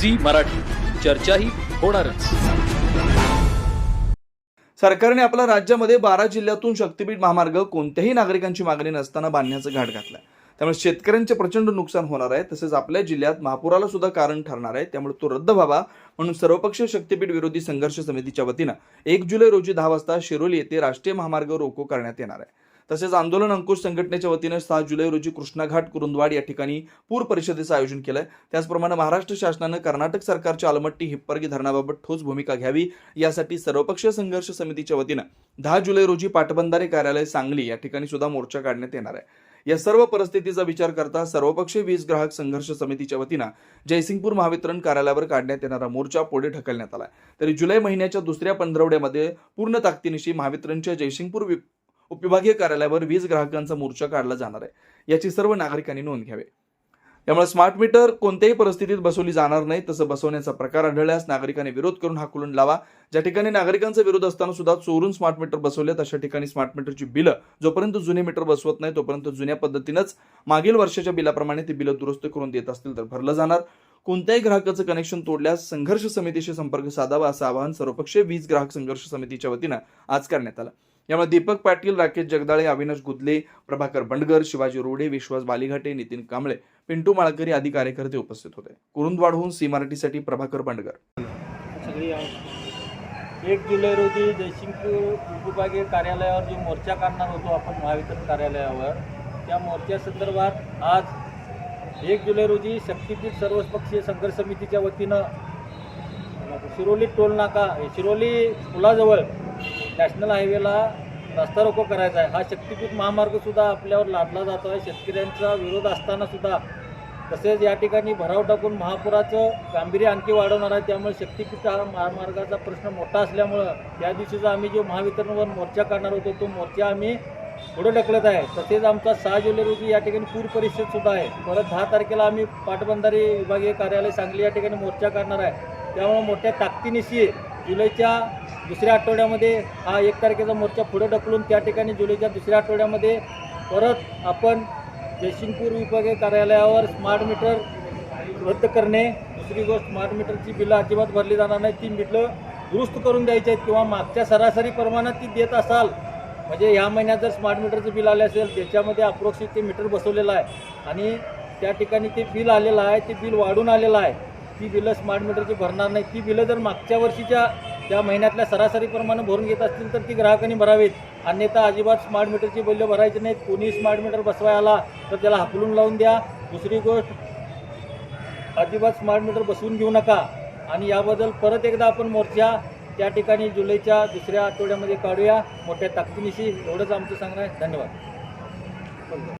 Zee Marathi. चर्चाही होणारच. सरकारने आपल्या राज्यामध्ये बारा जिल्ह्यातून शक्तीपीठ महामार्ग कोणत्याही नागरिकांची मागणी नसताना बांधण्याचं घाट घातलाय. त्यामुळे शेतकऱ्यांचे प्रचंड नुकसान होणार आहे. तसेच आपल्या जिल्ह्यात महापुराला सुद्धा कारण ठरणार आहे. त्यामुळे तो रद्द व्हावा म्हणून सर्वपक्षीय शक्तीपीठ विरोधी संघर्ष समितीच्या वतीनं एक जुलै रोजी दहा वाजता शिरोली येथे राष्ट्रीय महामार्ग रोको करण्यात येणार आहे. तसेच आंदोलन अंकुश संघटनेच्या वतीनं सहा जुलै रोजी कृष्णाघाट कुरुंदवाड या ठिकाणी पूर परिषदेचं आयोजन केलंय. त्याचप्रमाणे महाराष्ट्र शासनानं कर्नाटक सरकारच्या अलमट्टी हिप्परगी धरणाबाबत ठोस भूमिका घ्यावी यासाठी सर्वपक्षीय संघर्ष समितीच्या वतीनं दहा जुलै रोजी पाटबंधारे कार्यालय सांगली या ठिकाणी सुद्धा मोर्चा काढण्यात येणार आहे. या सर्व परिस्थितीचा विचार करता सर्वपक्षीय वीज ग्राहक संघर्ष समितीच्या वतीनं जयसिंगपूर महावितरण कार्यालयावर काढण्यात येणारा मोर्चा पुढे ढकलण्यात आला तरी जुलै महिन्याच्या दुसऱ्या पंधरवड्यामध्ये पूर्ण ताकदीनिशी महावितरणच्या जयसिंगपूर उपविभागीय कार्यालयावर वीज ग्राहकांचा मोर्चा काढला जाणार आहे. याची सर्व नागरिकांनी नोंद घ्यावी. त्यामुळे स्मार्ट मीटर कोणत्याही परिस्थितीत बसवली जाणार नाही तसं बसवण्याचा प्रकार आढळल्यास नागरिकांनी विरोध करून हाकलून लावा. ज्या ठिकाणी नागरिकांचा विरोध असताना सुद्धा चोरून स्मार्ट मीटर बसवलेत अशा ठिकाणी स्मार्ट मीटरची बिलं जोपर्यंत जुने मीटर बसवत नाही तोपर्यंत जुन्या पद्धतीनंच मागील वर्षाच्या बिलाप्रमाणे ती बिलं दुरुस्त करून देत असतील तर भरलं जाणार. कोणत्याही ग्राहकाचं कनेक्शन तोडल्यास संघर्ष समितीशी संपर्क साधावा असं आवाहन सर्वपक्षीय वीज ग्राहक संघर्ष समितीच्या वतीनं आज करण्यात आलं. यामुळे दीपक पाटील राकेश जगदाळे अविनाश गुदले प्रभाकर बंडगर शिवाजी रोडे विश्वास बालीघाटे नितीन कांबळे पिंटू माळकरी आदी कार्यकर्ते उपस्थित होते. कुरुंदवाडहून सी मराठीसाठी प्रभाकर बंडगर. एक जुलै रोजी जयसिंगपूर उपविभागीय कार्यालयावर जो मोर्चा काढणार होतो आपण महावितरण कार्यालयावर त्या मोर्चासंदर्भात आज एक जुलै रोजी शक्तीपीठ सर्वपक्षीय संघर्ष समितीच्या वतीनं शिरोली टोल नाका शिरोली पुलाजवळ नॅशनल हायवेला रस्ता रोको करायचा आहे. हा शक्तीपीठ महामार्गसुद्धा आपल्यावर लादला जातो आहे. शेतकऱ्यांचा विरोध असतानासुद्धा तसेच या ठिकाणी भराव टाकून महापुराचं गांभीर्य आणखी वाढवणार आहे. त्यामुळे शक्तीपीठ हा महामार्गाचा प्रश्न मोठा असल्यामुळं त्या दिवशीचा आम्ही जो महावितरणवर मोर्चा काढणार होतो तो मोर्चा आम्ही पुढे ढकलत आहे. तसेच आमचा सहा जुलै रोजी या ठिकाणी पूर परिषदसुद्धा आहे. परत दहा तारखेला आम्ही पाटबंधारे विभागीय कार्यालय सांगली या ठिकाणी मोर्चा करणार आहे. त्यामुळे मोठ्या ताकदीनिशी जुलैच्या दुसऱ्या आठवड्यामध्ये हा एक तारखेचा मोर्चा पुढे ढकलून त्या ठिकाणी जुलैच्या दुसऱ्या आठवड्यामध्ये परत आपण जयसिंगपूर विभागीय कार्यालयावर स्मार्ट मीटर रद्द करणे दुसरी गोष्ट स्मार्ट मीटरची बिलं अजिबात भरली जाणार नाही ती बिलं दुरुस्त करून द्यायची आहेत किंवा मागच्या सरासरी प्रमाणात ती देत असाल म्हणजे ह्या महिन्यात जर स्मार्ट मीटरचं बिल आले असेल त्याच्यामध्ये अप्रोक्सिट ते मीटर बसवलेलं आहे. आणि त्या ठिकाणी ते बिल आलेलं आहे ते बिल वाढून आलेलं आहे. ती बिलं स्मार्ट मीटरची भरणार नाही. ती बिलं जर मागच्या वर्षीच्या त्या महिन्यातल्या सरासरीप्रमाणे भरून घेत असतील तर ती ग्राहकांनी भरावीत. अन्यथा अजिबात स्मार्ट मीटरची बिलं भरायची नाहीत. कोणी स्मार्ट मीटर बसवाय आला तर त्याला हाकलून लावून द्या. दुसरी गोष्ट अजिबात स्मार्ट मीटर बसवून घेऊ नका. आणि याबद्दल परत एकदा आपण मोर्चा त्या ठिकाणी जुलैच्या दुसऱ्या आठवड्यामध्ये काढूया. मोठ्या ताकदीनिशी एवढंच आमचं सांगणं आहे. धन्यवाद.